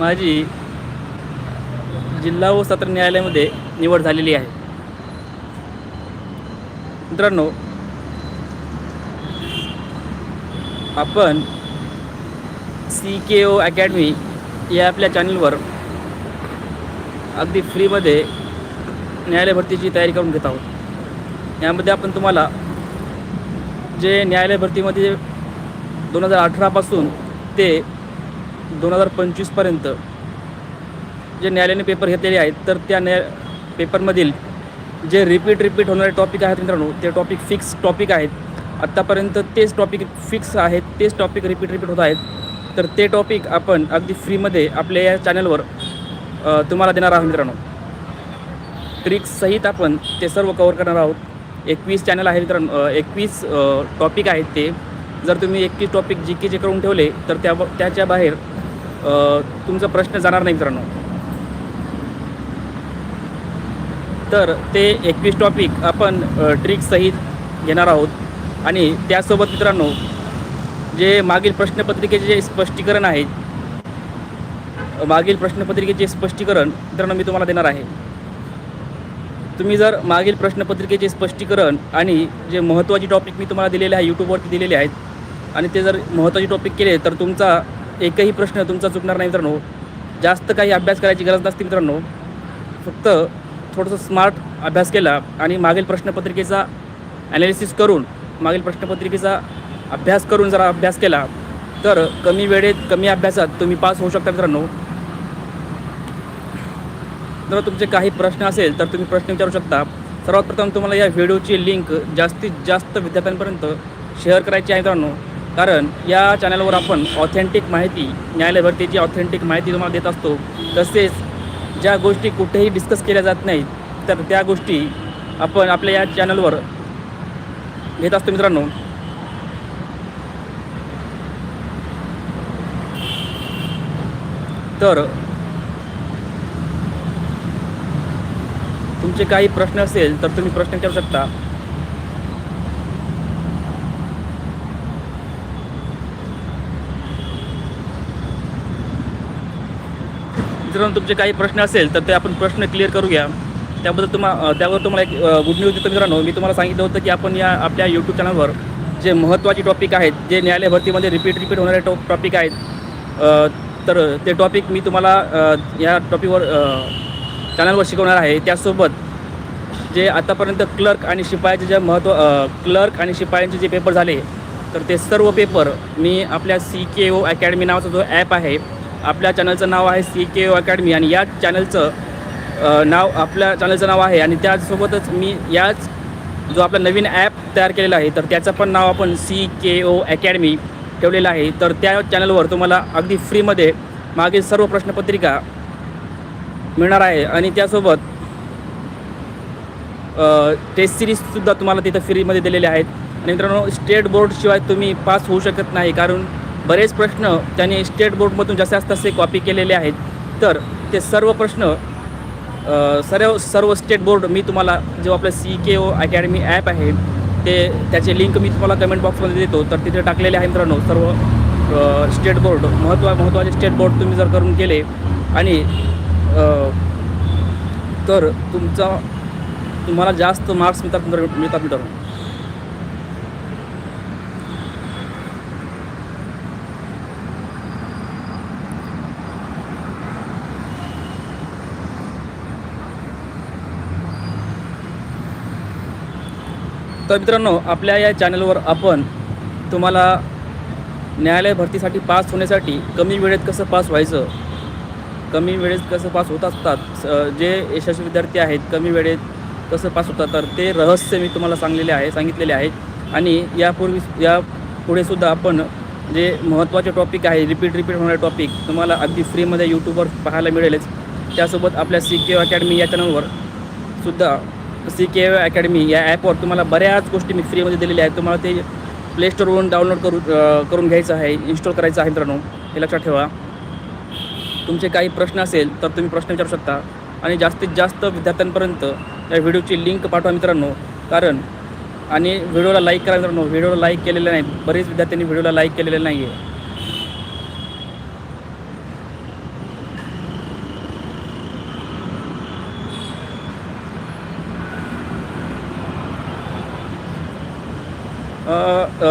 माझी जिल्हा व सत्र न्यायालयामध्ये निवड झालेली आहे. मित्रांनो आपण सी के ओ अकॅडमी या आपल्या चॅनलवर अगदी फ्रीमध्ये न्यायालय भरतीची तयारी करून घेत आहोत. यामध्ये आपण तुम्हाला जे न्यायालय भरतीमध्ये दोन हजार अठरापासून ते दोन हजार पंचवीसपर्यंत जे न्यायालयाने पेपर घेतलेले आहेत तर त्या न्याय पेपरमधील जे रिपीट रिपीट होणारे टॉपिक आहेत मित्रांनो ते टॉपिक फिक्स टॉपिक आहेत. आत्तापर्यंत तेच टॉपिक फिक्स आहेत तेच टॉपिक रिपीट रिपीट होत आहेत. तर ते टॉपिक आपण अगदी फ्रीमध्ये आपल्या या चॅनलवर तुम्हाला देणार आहोत मित्रांनो. ट्रिक्ससहित आपण ते सर्व कवर करणार आहोत. एकवीस चॅनल आहे मित्रांनो एकवीस टॉपिक आहेत ते. जर तुम्ही एकवीस टॉपिक जी केचे करून ठेवले तर त्या त्याच्या बाहेर तुमचा प्रश्न जाणार नाही मित्रांनो. तर ते एकवीस टॉपिक आपण ट्रिकसहित घेणार आहोत. आणि त्यासोबत मित्रांनो जे मागील प्रश्नपत्रिकेचे जे स्पष्टीकरण आहे मागील प्रश्नपत्रिकेचे स्पष्टीकरण मित्रांनो मी तुम्हाला देणार आहे. तुम्ही जर मागील प्रश्नपत्रिकेचे स्पष्टीकरण आणि जे महत्त्वाचे टॉपिक मी तुम्हाला दिलेले आहे यूट्यूबवरती दिलेले आहेत आणि ते जर महत्त्वाचे टॉपिक केले तर तुमचा एकही प्रश्न तुमचा चुकणार नाही मित्रांनो. जास्त काही अभ्यास करायची गरज नसते मित्रांनो. फक्त थोडंसं स्मार्ट अभ्यास केला आणि मागील प्रश्नपत्रिकेचा ॲनालिसिस करून मागील प्रश्नपत्रिकेचा अभ्यास करून जरा अभ्यास केला तर कमी वेळेत कमी अभ्यासात तुम्ही पास होऊ शकता मित्रांनो. जर तुमचे काही प्रश्न असेल तर तुम्ही प्रश्न विचारू शकता. सर्वात प्रथम तुम्हाला या व्हिडिओची लिंक जास्तीत जास्त विद्यार्थ्यांपर्यंत शेअर करायची आहे मित्रांनो. कारण या चॅनलवर आपण ऑथेंटिक माहिती न्यायालय भरतीची ऑथेंटिक माहिती तुम्हाला देत असतो. तसेच ज्या गोष्टी कुठेही डिस्कस केल्या जात नाहीत तर त्या गोष्टी आपण आपल्या या चॅनलवर घेत असतो मित्रांनो. तर तुमचे काही प्रश्न असेल तर तुम्ही प्रश्न विचारू शकता. मित्रांनो तुमचे काही प्रश्न असेल तर ते आपण प्रश्न क्लिअर करूया. त्याबद्दल तुम्हा त्यावर तुम्हाला एक गुड न्यूज देतो मित्रांनो. मी तुम्हाला सांगितलं होतं की आपण या आपल्या यूट्यूब चॅनलवर जे महत्त्वाचे टॉपिक आहेत जे न्यायालय भरतीमध्ये रिपीट रिपीट होणारे टॉ टॉपिक आहेत तर ते टॉपिक मी तुम्हाला या टॉपिकवर चॅनलवर शिकवणार आहे. त्यासोबत जे आतापर्यंत क्लर्क आणि शिपायाचे जे महत्त्व क्लर्क आणि शिपायांचे जे पेपर झाले तर ते सर्व पेपर मी आपल्या सी के ओ अकॅडमी नावाचा जो ॲप आहे आपल्या चॅनलचं नाव आहे सी के ओ अकॅडमी आणि या चॅनलचं नाव आपल्या चॅनलचं नाव आहे आणि त्यासोबतच मी याच जो आपला नवीन ॲप तयार केलेला आहे तर त्याचं पण नाव आपण सी के ओ अकॅडमी ठेवलेलं आहे. तर त्या चॅनलवर तुम्हाला अगदी फ्रीमध्ये मागील सर्व प्रश्नपत्रिका मिळणार आहे आणि त्यासोबत टेस्ट सिरीजसुद्धा तुम्हाला तिथं फ्रीमध्ये दिलेले आहेत. आणि मित्रांनो स्टेट बोर्डशिवाय तुम्ही पास होऊ शकत नाही कारण बरेच प्रश्न त्यांनी स्टेट बोर्डमधून जसे असतात तसे कॉपी केलेले आहेत तर ते सर्व प्रश्न सर्व सर्व स्टेट बोर्ड मी तुम्हाला जो आपलं C K O academy app आहे ते त्याचे लिंक मी तुम्हाला कमेंट बॉक्समध्ये देतो. तर तिथे टाकलेले आहे मित्रांनो सर्व स्टेट बोर्ड महत्त्वा महत्त्वाचे स्टेट बोर्ड तुम्ही जर करून केले आणि तर तुमचा तुम्हाला जास्त मार्क्स मिळतात मित्र- मिळतात मित्रांनो. तर मित्रांनो आपल्या या चॅनलवर आपण तुम्हाला न्यायालय भरतीसाठी पास होण्यासाठी कमी वेळेत कसं पास व्हायचं कमी वेळेत कसं पास होत असतात जे यशस्वी विद्यार्थी आहेत कमी वेळेत कसं पास होतात तर ते रहस्य मी तुम्हाला सांगलेले आहे सांगितलेले आहेत. आणि यापूर्वी या पुढे सुद्धा आपण जे महत्त्वाचे टॉपिक आहे रिपीट रिपीट होणारे टॉपिक तुम्हाला अगदी फ्रीमध्ये यूट्यूबवर पाहायला मिळेलच. त्यासोबत आपल्या सी के अकॅडमी या चॅनलवर सुद्धा सी के अकॅडमी या ॲपवर तुम्हाला बऱ्याच गोष्टी मी फ्रीमध्ये दिलेल्या आहेत. तुम्हाला ते प्ले स्टोरवरून डाउनलोड करू करून घ्यायचं आहे इन्स्टॉल करायचं आहे मित्रांनो. हे लक्षात ठेवा. तुमचे काही प्रश्न असेल तर तुम्ही प्रश्न विचारू शकता. आणि जास्तीत जास्त विद्यार्थ्यांपर्यंत या व्हिडिओची लिंक पाठवा मित्रांनो. कारण आणि व्हिडिओला लाईक करा मित्रांनो. व्हिडिओला लाईक केलेलं नाही. बरेच विद्यार्थ्यांनी व्हिडिओला लाईक केलेलं नाही आहे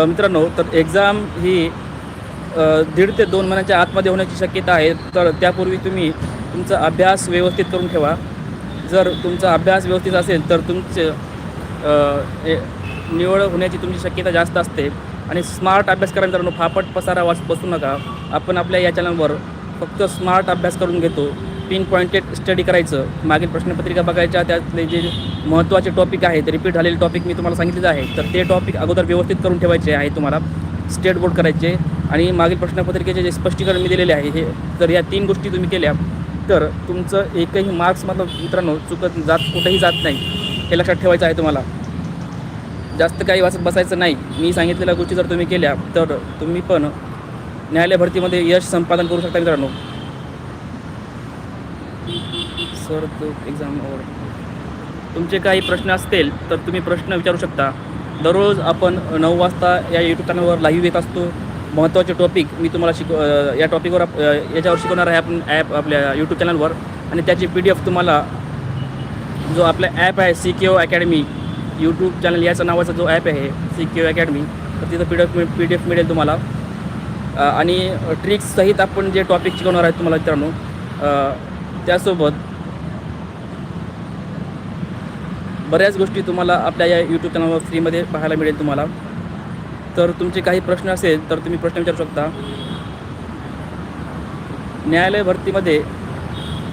मित्रांनो तर एक्झाम ही दीड ते दोन महिन्याच्या आतमध्ये होण्याची शक्यता आहे. तर त्यापूर्वी तुम्ही तुमचा अभ्यास व्यवस्थित करून ठेवा. जर तुमचा अभ्यास व्यवस्थित असेल तर तुमचे ए- निवड होण्याची तुमची शक्यता जास्त असते. आणि स्मार्ट अभ्यास करा मित्रांनो फापट पसारा वाच बसू नका. आपण आपल्या या चॅनलवर फक्त स्मार्ट अभ्यास करून घेतो. पिन पॉइंटेड स्टडी करायचं. मागील प्रश्नपत्रिका बघायच्या त्यातले जे महत्त्वाचे टॉपिक आहेत रिपीट झालेले टॉपिक मी तुम्हाला सांगितलेलं आहे तर ते टॉपिक अगोदर व्यवस्थित करून ठेवायचे आहे तुम्हाला. स्टेट बोर्ड करायचे. आणि मागील प्रश्नपत्रिकेचे जे स्पष्टीकरण मी दिलेले आहे हे तर या तीन गोष्टी तुम्ही केल्या तर तुमचं एकही मार्क्स मार्क्समधलं मित्रांनो चुकत जात कुठेही जात नाही. हे लक्षात ठेवायचं आहे तुम्हाला. जास्त काही वाचत बसायचं नाही. मी सांगितलेल्या गोष्टी जर तुम्ही केल्या तर तुम्ही पण न्यायालय भरतीमध्ये यश संपादन करू शकता मित्रांनो. सर तो एक्झामवर तुमचे काही प्रश्न असतील तर तुम्ही प्रश्न विचारू शकता. दररोज आपण नऊ वाजता या यूट्यूब चॅनलवर लाईव्ह येत असतो. महत्त्वाचे टॉपिक मी तुम्हाला शिकव या टॉपिकवर आप- याच्यावर शिकवणार आहे आपण ॲप आपल्या यूट्यूब चॅनलवर आणि त्याची पी डी एफ तुम्हाला जो आपला ॲप आहे C K O academy YouTube channel याचा नावाचा जो ॲप आहे सी के ओ अकॅडमी तर तिथं P D F P D F मिळेल तुम्हाला. आणि ट्रिक्ससहित आपण जे टॉपिक शिकवणार आहे तुम्हाला मित्रांनो त्यासोबत बऱ्याच गोष्टी तुम्हाला आपल्या या यूट्यूब चॅनलवर फ्रीमध्ये पाहायला मिळेल तुम्हाला. तर तुमचे काही प्रश्न असेल तर तुम्ही प्रश्न विचारू शकता. न्यायालय भरतीमध्ये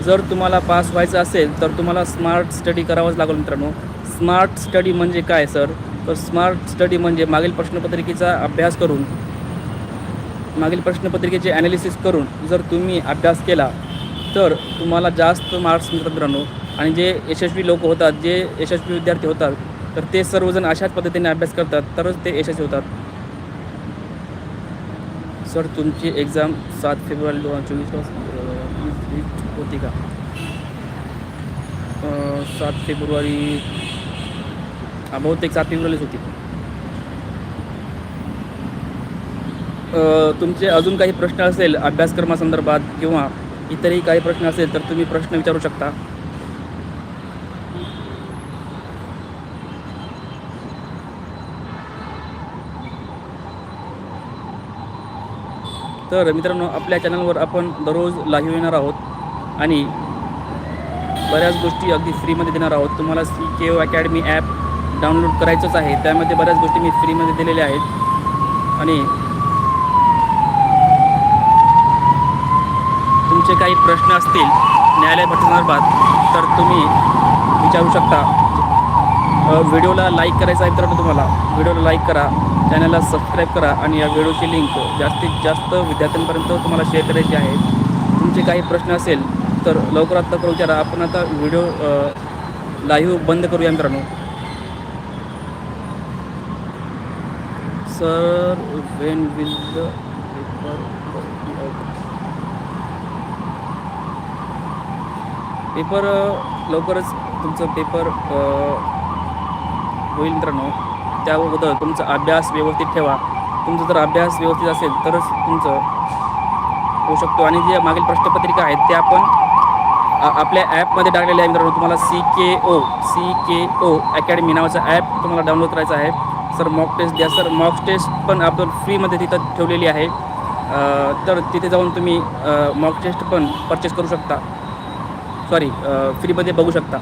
जर तुम्हाला पास व्हायचं असेल तर तुम्हाला स्मार्ट स्टडी करावाच लागेल मित्रांनो. स्मार्ट स्टडी म्हणजे काय सर तर स्मार्ट स्टडी म्हणजे मागील प्रश्नपत्रिकेचा अभ्यास करून मागील प्रश्नपत्रिकेचे ॲनालिसिस करून जर तुम्ही अभ्यास केला तर तुम्हाला जास्त मार्क्स मिळतात मित्रांनो. आणि जे यशस्वी लोक होतात जे यशस्वी विद्यार्थी होतात तर ते सर्वजण अशाच पद्धतीने अभ्यास करतात तरच ते यशस्वी होतात. सर तुमची एक्झाम सात फेब्रुवारी दोन हजार चोवीस होती का? सात फेब्रुवारी बहुतेक सात फेब्रुवारीच होती. तुमचे अजून काही प्रश्न असेल अभ्यासक्रमासंदर्भात किंवा इतरही काही प्रश्न असेल तर तुम्ही प्रश्न विचारू शकता. तर मित्रांनो आपल्या चॅनलवर आपण दररोज लाईव्ह येणार आहोत आणि बऱ्याच गोष्टी अगदी फ्रीमध्ये देणार आहोत. तुम्हाला C K O academy app download करायचंच आहे. त्यामध्ये बऱ्याच गोष्टी मी फ्रीमध्ये दिलेल्या आहेत. आणि तुमचे काही प्रश्न असतील न्यायालय भरतीसंदर्भात तर तुम्ही विचारू शकता. व्हिडिओला लाईक करायचा आहे मित्रांनो तुम्हाला. व्हिडिओला लाईक करा. चॅनलला सबस्क्राईब करा आणि या व्हिडिओची लिंक जास्तीत जास्त विद्यार्थ्यांपर्यंत तुम्हाला शेअर करायची आहे. तुमचे काही प्रश्न असेल तर लवकरात लवकर विचारा. आपण आता व्हिडिओ लाईव्ह बंद करूया मित्रांनो. Sir when will the paper paper लवकरच तुमचं पेपर होईल मित्रांनो. त्या अगोदर तुमचा अभ्यास व्यवस्थित ठेवा. तुमचा जर अभ्यास व्यवस्थित असेल तरच तुमचं होऊ शकतो. आणि जे मागील प्रश्नपत्रिका आहेत ते आपण आपल्या ॲपमध्ये टाकलेले आहे मित्रांनो. तुम्हाला C K O C K O academy नावाचा ॲप तुम्हाला डाउनलोड करायचा आहे. सर मॉक टेस्ट द्या. सर मॉक टेस्ट पण आपण फ्रीमध्ये तिथं ठेवलेली आहे. तर तिथे जाऊन तुम्ही मॉक टेस्ट पण परचेस करू शकता. सॉरी फ्रीमध्ये बघू शकता.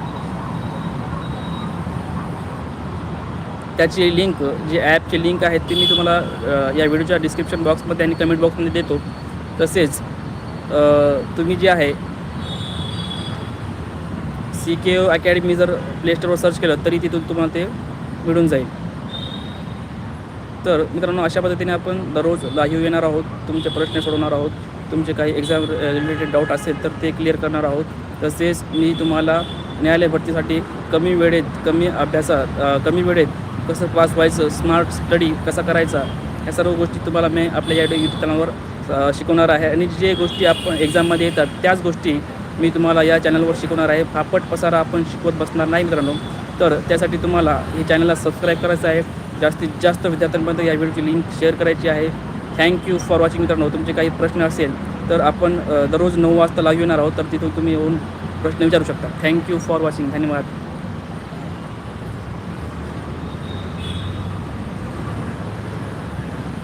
त्याची लिंक जी ॲपची लिंक आहे ती मी तुम्हाला या व्हिडिओच्या डिस्क्रिप्शन बॉक्समध्ये आणि कमेंट बॉक्समध्ये देतो. तसेच तुम्ही जे आहे सी के ओ अकॅडमी जर प्लेस्टोरवर सर्च केलं तरी तिथून तुम्हाला ते मिळून जाईल. तर मित्रांनो अशा पद्धतीने आपण दररोज लाईव्ह येणार आहोत तुमचे प्रश्न सोडवणार आहोत तुमचे काही एक्झाम रिलेटेड डाऊट असेल तर ते क्लिअर करणार आहोत. तसेच मी तुम्हाला न्यायालय भरतीसाठी कमी वेळेत कमी अभ्यासात कमी वेळेत कसं पास व्हायचं स्मार्ट स्टडी कसा करायचा या सर्व गोष्टी तुम्हाला मी आपल्या या यूट्यूब चॅनलवर शिकवणार आहे. आणि जे गोष्टी आपण एक्झाममध्ये येतात त्याच गोष्टी मी तुम्हाला या चॅनलवर शिकवणार आहे. फापट पसारा आपण शिकवत बसणार नाही मित्रांनो. तर त्यासाठी तुम्हाला हे चॅनलला सबस्क्राईब करायचं आहे. जास्तीत जास्त विद्यार्थ्यांपर्यंत या व्हिडिओची लिंक शेअर करायची आहे. थँक्यू फॉर वॉचिंग मित्रांनो. तुमचे काही प्रश्न असेल तर आपण दररोज नऊ वाजता लाईव्ह येणार आहोत. तर तिथून तुम्ही येऊन प्रश्न विचारू शकता. थँक्यू फॉर वॉचिंग धन्यवाद.